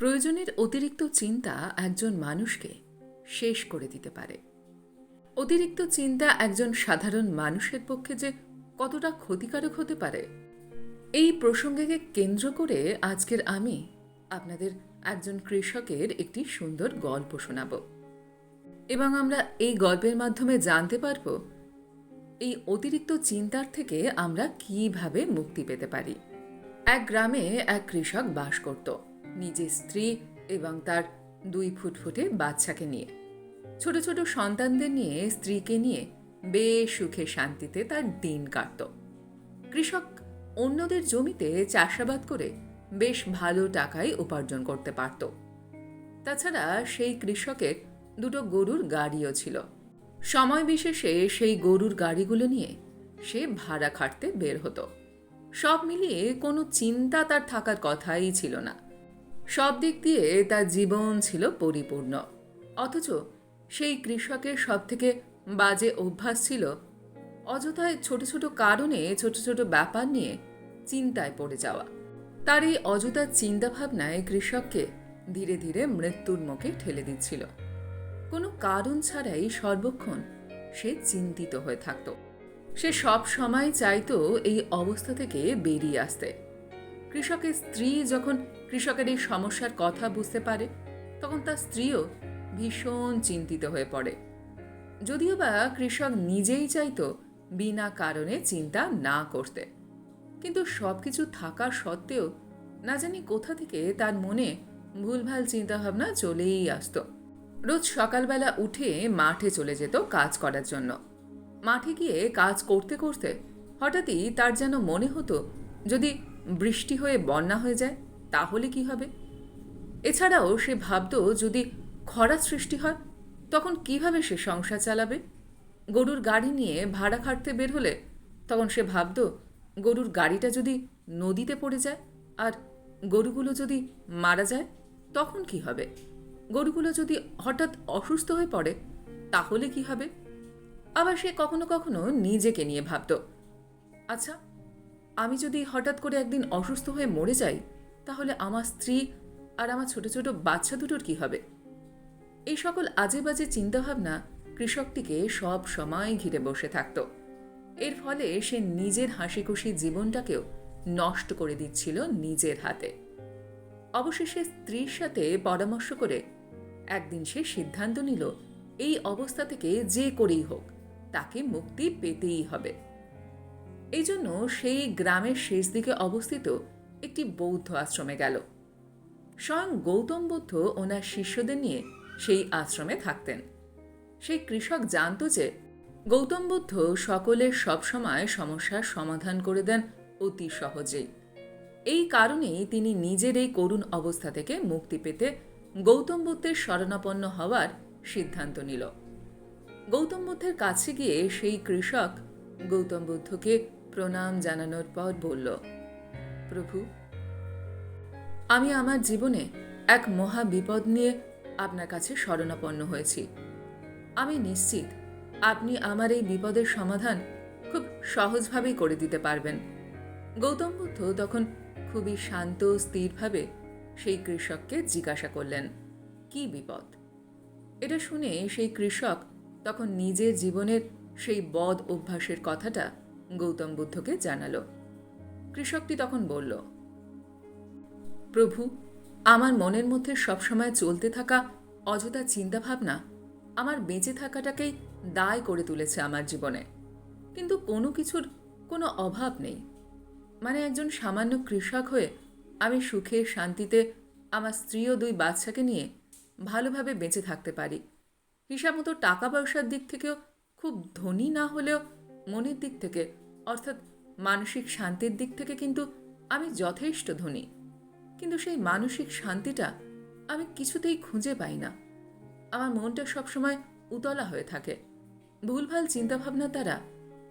প্রয়োজনের অতিরিক্ত চিন্তা একজন মানুষকে শেষ করে দিতে পারে। অতিরিক্ত চিন্তা একজন সাধারণ মানুষের পক্ষে যে কতটা ক্ষতিকারক হতে পারে, এই প্রসঙ্গকে কেন্দ্র করে আজকের আমি আপনাদের একজন কৃষকের একটি সুন্দর গল্প শোনাব। এবং আমরা এই গল্পের মাধ্যমে জানতে পারব, এই অতিরিক্ত চিন্তার থেকে আমরা কীভাবে মুক্তি পেতে পারি। এক গ্রামে এক কৃষক বাস করত। নিজের স্ত্রী এবং তার দুই ফুটফুটে বাচ্চাকে নিয়ে। ছোট ছোট সন্তানদের নিয়ে, স্ত্রীকে নিয়ে বেশ সুখে শান্তিতে তার দিন কাটত। কৃষক অন্যদের জমিতে চাষাবাদ করে বেশ ভালো টাকায় উপার্জন করতে পারত। তাছাড়া সেই কৃষকের দুটো গরুর গাড়িও ছিল। সময় বিশেষে সেই গরুর গাড়িগুলো নিয়ে সে ভাড়া খাটতে বের হতো। সব মিলিয়ে কোনো চিন্তা তার থাকার কথাই ছিল না। সব দিক দিয়ে তার জীবন ছিল পরিপূর্ণ। অথচ সেই কৃষকের সব থেকে বাজে অভ্যাস ছিল অযথায় ছোট ছোট কারণে, ছোট ছোট ব্যাপার নিয়ে চিন্তায় পড়ে যাওয়া। তার এই অযথা চিন্তাভাবনায় কৃষককে ধীরে ধীরে মৃত্যুর মুখে ঠেলে দিচ্ছিল। কোনো কারণ ছাড়াই সর্বক্ষণ সে চিন্তিত হয়ে থাকত। সে সব সময় চাইতো এই অবস্থা থেকে বেরিয়ে আসতে। কৃষকের স্ত্রী যখন কৃষকের এই সমস্যার কথা বুঝতে পারে, তখন তার স্ত্রীও ভীষণ চিন্তিত হয়ে পড়ে। যদিও বা কৃষক নিজেই চাইতো বিনা কারণে চিন্তা না করতে। কিন্তু সব কিছু থাকা সত্ত্বেও না জানি কোথা থেকে তার মনে ভুলভাল চিন্তাভাবনা চলেই আসতো। রোজ সকালবেলা উঠে মাঠে চলে যেত কাজ করার জন্য। মাঠে গিয়ে কাজ করতে করতে হঠাৎই তার যেন মনে হতো যদি বৃষ্টি হয়ে বন্যা হয়ে যায়, তাহলে কি হবে? এছাড়াও সে ভাবত যদি খরা সৃষ্টি হয়, তখন কীভাবে সে সংসার চালাবে? গরুর গাড়ি নিয়ে ভাড়া খাটতে বের হলে তখন সে ভাবত, গরুর গাড়িটা যদি নদীতে পড়ে যায় আর গরুগুলো যদি মারা যায়, তখন কি হবে? গরুগুলো যদি হঠাৎ অসুস্থ হয়ে পড়ে, তাহলে কি হবে? আবার সে কখনো কখনো নিজেকে নিয়ে ভাবত আচ্ছা আমি যদি হঠাৎ করে একদিন অসুস্থ হয়ে মরে যাই, তাহলে আমার স্ত্রী আর আমার ছোট ছোট বাচ্চা দুটোর কি হবে? এই সকল আজে বাজে চিন্তাভাবনা কৃষকটিকে সব সময় ঘিরে বসে থাকত। এর ফলে সে নিজের হাসি খুশি জীবনটাকেও নষ্ট করে দিচ্ছিল নিজের হাতে। অবশেষে স্ত্রীর সাথে পরামর্শ করে একদিন সে সিদ্ধান্ত নিল, এই অবস্থা থেকে যে করেই হোক, তাকে মুক্তি পেতেই হবে। এই জন্য সেই গ্রামের শেষ দিকে অবস্থিত একটি বৌদ্ধ আশ্রমে গেল। স্বয়ং গৌতম বুদ্ধ ওনার শিষ্যদের নিয়ে সেই আশ্রমে থাকতেন। সেই কৃষক জানত যে গৌতম বুদ্ধ সকলের সবসময় সমস্যার সমাধান করে দেন অতি সহজেই। এই কারণেই তিনি নিজের এই করুণ অবস্থা থেকে মুক্তি পেতে গৌতম বুদ্ধের শরণাপন্ন হওয়ার সিদ্ধান্ত নিল। গৌতম বুদ্ধের কাছে গিয়ে সেই কৃষক গৌতম বুদ্ধকে প্রণাম জানানোর পর বলল, প্রভু, আমি আমার জীবনে এক মহা বিপদ নিয়ে আপনার কাছে শরণাপন্ন হয়েছি। আমি নিশ্চিত আপনি আমার এই বিপদের সমাধান খুব সহজভাবেই করে দিতে পারবেন। গৌতম বুদ্ধ তখন খুবই শান্ত, স্থিরভাবে সেই কৃষককে জিজ্ঞাসা করলেন, কি বিপদ? এটা শুনে সেই কৃষক তখন নিজের জীবনের সেই বদ অভ্যাসের কথাটা গৌতম বুদ্ধকে জানাল। কৃষকটি তখন বলল, প্রভু, আমার মনের মধ্যে সবসময় চলতে থাকা অযথা চিন্তাভাবনা আমার বেঁচে থাকাটাকেই দায় করে তুলেছে আমার জীবনে। কিন্তু কোনো কিছুর কোনো অভাব নেই। মানে একজন সামান্য কৃষক হয়ে আমি সুখে শান্তিতে আমার স্ত্রী ও দুই বাচ্চাকে নিয়ে ভালোভাবে বেঁচে থাকতে পারি। হিসাব মতো টাকা পয়সার দিক থেকেও খুব ধনী না হলেও মনের দিক থেকে, অর্থাৎ মানসিক শান্তির দিক থেকে কিন্তু আমি যথেষ্ট ধনী। কিন্তু সেই মানসিক শান্তিটা আমি কিছুতেই খুঁজে পাই না। আমার মনটা সবসময় উতলা হয়ে থাকে। ভুলভাল চিন্তাভাবনার দ্বারা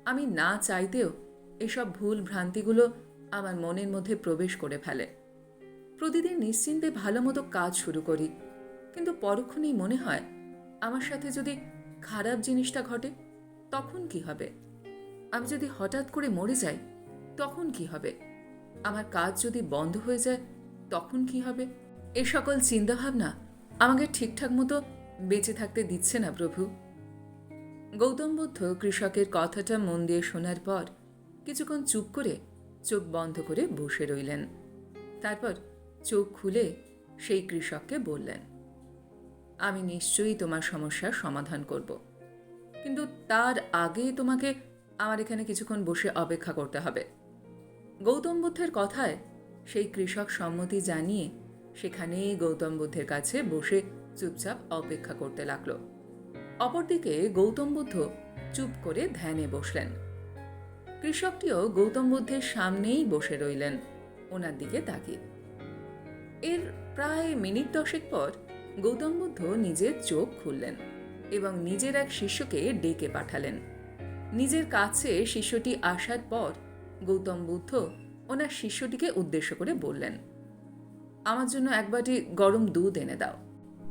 আমি না চাইতেও এসব ভুল ভ্রান্তিগুলো আমার মনের মধ্যে প্রবেশ করে ফেলে। প্রতিদিন নিশ্চিন্তে ভালো মতো কাজ শুরু করি। কিন্তু পরক্ষণেই মনে হয়, আমার সাথে যদি খারাপ জিনিসটা ঘটে, তখন কি হবে? আমি যদি হঠাৎ করে মরে যাই, তখন কি হবে? আমার কাজ যদি বন্ধ হয়ে যায়, তখন কি হবে? এ সকল চিন্তাভাবনা আমাকে ঠিকঠাক মতো বেঁচে থাকতে দিচ্ছে না, প্রভু। গৌতম বুদ্ধ কৃষকের কথাটা মন দিয়ে শোনার পর কিছুক্ষণ চুপ করে চোখ বন্ধ করে বসে রইলেন। তারপর চোখ খুলে সেই কৃষককে বললেন, আমি নিশ্চয়ই তোমার সমস্যার সমাধান করব। কিন্তু তার আগে তোমাকে আমার এখানে কিছুক্ষণ বসে অপেক্ষা করতে হবে। গৌতম বুদ্ধের কথায় সেই কৃষক সম্মতি জানিয়ে সেখানেই গৌতম বুদ্ধের কাছে বসে চুপচাপ অপেক্ষা করতে লাগল। অপরদিকে গৌতম বুদ্ধ চুপ করে ধ্যানে বসলেন। কৃষকটিও গৌতম বুদ্ধের সামনেই বসে রইলেন, ওনার দিকে তাকিয়ে। এর প্রায় মিনিট দশেক পর গৌতম বুদ্ধ নিজের চোখ খুললেন এবং নিজের এক শিষ্যকে ডেকে পাঠালেন। নিজের কাছে শিষ্যটি আসার পর গৌতম বুদ্ধ ওনার শিষ্যটিকে উদ্দেশ্য করে বললেন, আমার জন্য একবারটি গরম দুধ এনে দাও।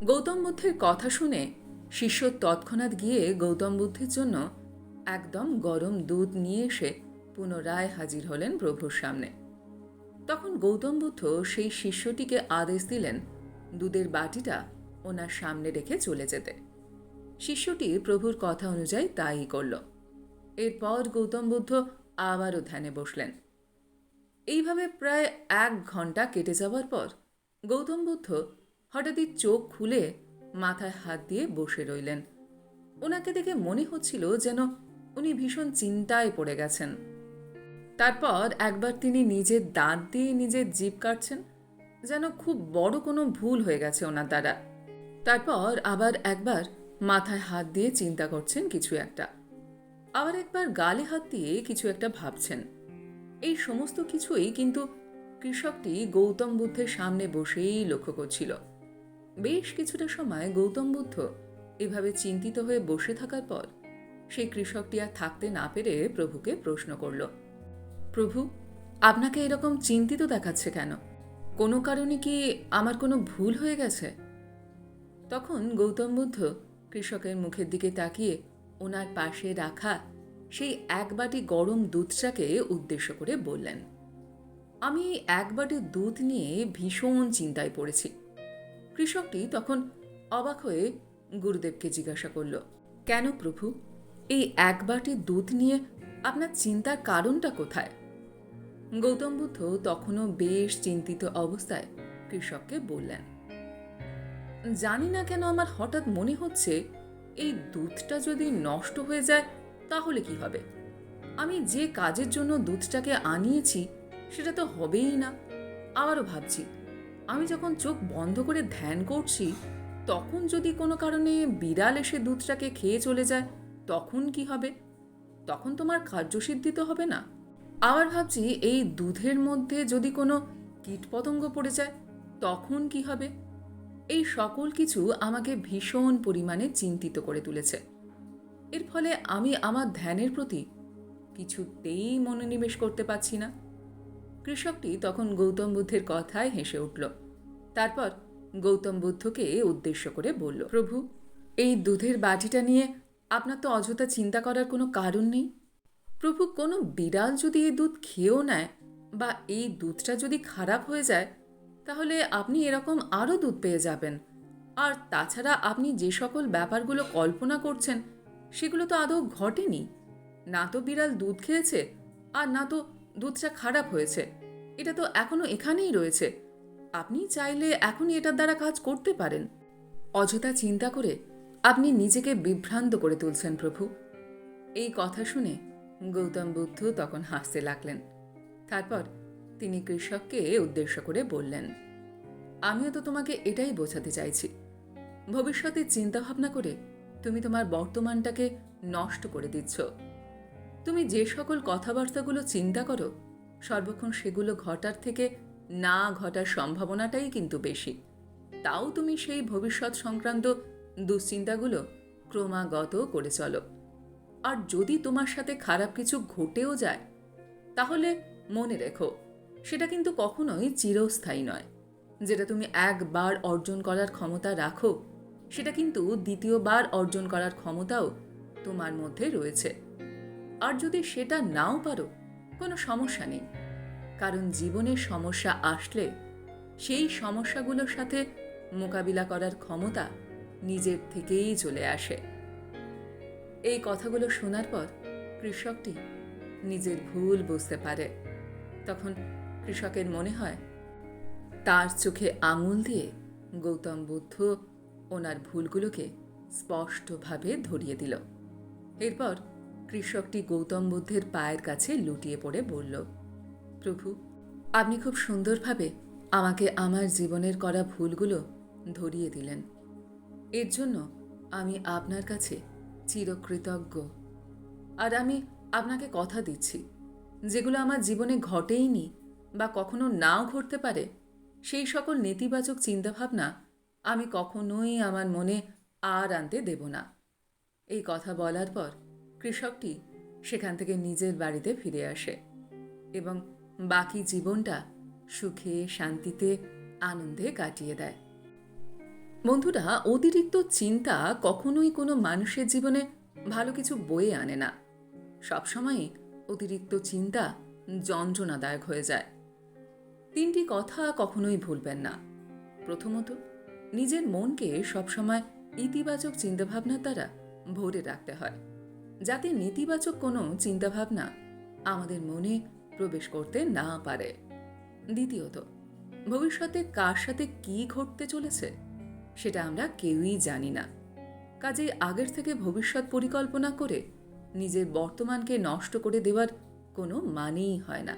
গৌতম বুদ্ধের কথা শুনে শিষ্য তৎক্ষণাৎ গিয়ে গৌতম বুদ্ধের জন্য একদম গরম দুধ নিয়ে এসে পুনরায় হাজির হলেন প্রভুর সামনে। তখন গৌতম বুদ্ধ সেই শিষ্যটিকে আদেশ দিলেন দুধের বাটিটা ওনার সামনে রেখে চলে যেতে। শিষ্যটি প্রভুর কথা অনুযায়ী তাই করল। এরপর গৌতম বুদ্ধ আবারও ধ্যানে বসলেন। এইভাবে প্রায় এক ঘণ্টা কেটে যাওয়ার পর গৌতম বুদ্ধ হঠাৎই চোখ খুলে মাথায় হাত দিয়ে বসে রইলেন। ওনাকে দেখে মনে হচ্ছিল যেন উনি ভীষণ চিন্তায় পড়ে গেছেন। তারপর একবার তিনি নিজের দাঁত দিয়ে নিজের জিভ কাটছেন, যেন খুব বড় কোনো ভুল হয়ে গেছে ওনার দ্বারা। তারপর আবার একবার মাথায় হাত দিয়ে চিন্তা করছেন কিছু একটা। আবার একবার গালে হাত দিয়ে কিছু একটা ভাবছেন। এই সমস্ত কিছুই কিন্তু কৃষকটি গৌতম বুদ্ধের সামনে বসেই লক্ষ্য করছিল। বেশ কিছুটা সময় গৌতম বুদ্ধ এভাবে চিন্তিত হয়ে বসে থাকার পর সেই কৃষকটি আর থাকতে না পেরে প্রভুকে প্রশ্ন করল, প্রভু, আপনাকে এরকম চিন্তিত দেখাচ্ছে কেন? কোনো কারণে কি আমার কোনো ভুল হয়ে গেছে? তখন গৌতম বুদ্ধ কৃষকের মুখের দিকে তাকিয়ে ওনার পাশে রাখা সেই এক বাটি গরম দুধটাকে উদ্দেশ্য করে বললেন, আমি এক বাটি দুধ নিয়ে ভীষণ চিন্তায় পড়েছি। কৃষকটি তখন অবাক হয়ে গুরুদেবকে জিজ্ঞাসা করল, কেন প্রভু, এই এক বাটি দুধ নিয়ে আপনার চিন্তার কারণটা কোথায়? গৌতম বুদ্ধ তখনও বেশ চিন্তিত অবস্থায় কৃষককে বললেন, জানি না কেন আমার হঠাৎ মনে হচ্ছে এই দুধটা যদি নষ্ট হয়ে যায়, তাহলে কি হবে? আমি যে কাজের জন্য দুধটাকে আনিয়েছি, সেটা তো হবেই না। আবারও ভাবছি, আমি যখন চোখ বন্ধ করে ধ্যান করছি, তখন যদি কোনো কারণে বিড়াল এসে দুধটাকে খেয়ে চলে যায়, তখন কি হবে? তখন তোমার কার্যসিদ্ধি তো হবে না। আবার ভাবছি, এই দুধের মধ্যে যদি কোনো কীটপতঙ্গ পড়ে যায়, তখন কি হবে? এই সকল কিছু আমাকে ভীষণ পরিমাণে চিন্তিত করে তুলেছে। এর ফলে আমি আমার ধ্যানের প্রতি কিছুতেই মনোনিবেশ করতে পারছি না। কৃষকটি তখন গৌতম বুদ্ধের কথায় হেসে উঠল। তারপর গৌতম বুদ্ধকে উদ্দেশ্য করে বলল, প্রভু, এই দুধের বাটিটা নিয়ে আপনার তো অযথা চিন্তা করার কোনো কারণ নেই। প্রভু, কোনো বিড়াল যদি এই দুধ খেয়েও নেয় বা এই দুধটা যদি খারাপ হয়ে যায় তাহলে আপনি এরকম আরও দুধ পেয়ে যাবেন। আর তাছাড়া আপনি যে সকল ব্যাপারগুলো কল্পনা করছেন, সেগুলো তো আদৌ ঘটেনি। না তো বিড়াল দুধ খেয়েছে, আর না তো দুধটা খারাপ হয়েছে। এটা তো এখনও এখানেই রয়েছে। আপনি চাইলে এখনই এটার দ্বারা কাজ করতে পারেন। অযথা চিন্তা করে আপনি নিজেকে বিভ্রান্ত করে তুলছেন, প্রভু। এই কথা শুনে গৌতম বুদ্ধ তখন হাসতে লাগলেন। তারপর তিনি কৃষককে উদ্দেশ্য করে বললেন, আমিও তো তোমাকে এটাই বোঝাতে চাইছি। ভবিষ্যতে চিন্তাভাবনা করে তুমি তোমার বর্তমানটাকে নষ্ট করে দিচ্ছ। তুমি যে সকল কথাবার্তাগুলো চিন্তা করো, সর্বক্ষণ সেগুলো ঘটার থেকে না ঘটার সম্ভাবনাটাই কিন্তু বেশি। তাও তুমি সেই ভবিষ্যৎ সংক্রান্ত দুশ্চিন্তাগুলো ক্রমাগত করে চলো। আর যদি তোমার সাথে খারাপ কিছু ঘটেও যায়, তাহলে মনে রেখো সেটা কিন্তু কখনোই চিরস্থায়ী নয়। যেটা তুমি একবার অর্জন করার ক্ষমতা রাখো, সেটা কিন্তু দ্বিতীয়বার অর্জন করার ক্ষমতাও তোমার মধ্যে রয়েছে। আর যদি সেটা নাও পারো, কোনো সমস্যা নেই। কারণ জীবনের সমস্যা আসলে সেই সমস্যাগুলোর সাথে মোকাবিলা করার ক্ষমতা নিজের থেকেই চলে আসে। এই কথাগুলো শোনার পর কৃষকটি নিজের ভুল বুঝতে পারে। তখন কৃষকের মনে হয়, তার চোখে আঙুল দিয়ে গৌতম বুদ্ধ ওনার ভুলগুলোকে স্পষ্টভাবে ধরিয়ে দিল। এরপর কৃষকটি গৌতম বুদ্ধের পায়ের কাছে লুটিয়ে পড়ে বলল, প্রভু, আপনি খুব সুন্দরভাবে আমাকে আমার জীবনের করা ভুলগুলো ধরিয়ে দিলেন। এর জন্য আমি আপনার কাছে চিরকৃতজ্ঞ। আর আমি আপনাকে কথা দিচ্ছি, যেগুলো আমার জীবনে ঘটেইনি বা কখনো নাও ঘটতে পারে, সেই সকল নেতিবাচক চিন্তাভাবনা আমি কখনোই আমার মনে আর আনতে দেব না। এই কথা বলার পর কৃষকটি সেখান থেকে নিজের বাড়িতে ফিরে আসে এবং বাকি জীবনটা সুখে, শান্তিতে, আনন্দে কাটিয়ে দেয়। বন্ধুরা, অতিরিক্ত চিন্তা কখনোই কোনো মানুষের জীবনে ভালো কিছু বয়ে আনে না। সবসময়ই অতিরিক্ত চিন্তা যন্ত্রণাদায়ক হয়ে যায়। তিনটি কথা কখনোই ভুলবেন না। প্রথমত, নিজের মনকে সবসময় ইতিবাচক চিন্তাভাবনার দ্বারা ভরে রাখতে হয়। যাতে নেতিবাচক কোনো চিন্তাভাবনা আমাদের মনে প্রবেশ করতে না পারে। দ্বিতীয়ত, ভবিষ্যতে কার সাথে কি ঘটতে চলেছে সেটা আমরা কেউই জানি না। কাজেই আগের থেকে ভবিষ্যৎ পরিকল্পনা করে নিজের বর্তমানকে নষ্ট করে দেওয়ার কোনো মানেই হয় না।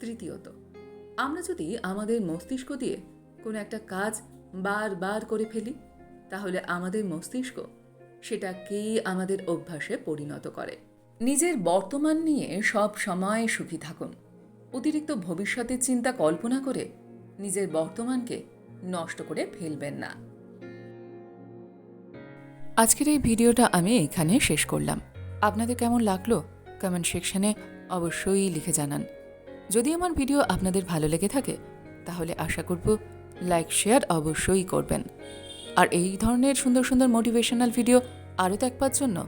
তৃতীয়ত আমরা যদি আমাদের মস্তিষ্ক দিয়ে কোনো একটা কাজ বারবার করে ফেলি, তাহলে আমাদের মস্তিষ্ক সেটাকেই আমাদের অভ্যাসে পরিণত করে? নিজের বর্তমান নিয়ে সব সময় সুখী থাকুন। অতিরিক্ত ভবিষ্যতের চিন্তা কল্পনা করে নিজের বর্তমানকে নষ্ট করে ফেলবেন না। আজকের এই ভিডিওটা আমি এখানে শেষ করলাম। আপনাদের কেমন লাগল? কমেন্ট সেকশনে অবশ্যই লিখে জানান। যদি আমার ভিডিও আপনাদের ভালো লেগে থাকে, তাহলে আশা করব লাইক, শেয়ার অবশ্যই করবেন। আর এই ধরনের সুন্দর সুন্দর মোটিভেশনাল ভিডিও আরও দেখবার জন্য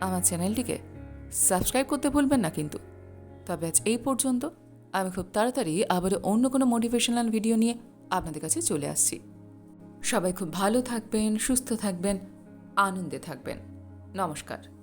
আমার চ্যানেলটিকে সাবস্ক্রাইব করতে ভুলবেন না কিন্তু। তবে আজ এই পর্যন্ত, আমি খুব তাড়াতাড়ি আবারও অন্য কোনো মোটিভেশনাল ভিডিও নিয়ে আপনাদের কাছে চলে আসছি। সবাই খুব ভালো থাকবেন, সুস্থ থাকবেন, আনন্দে থাকবেন। নমস্কার।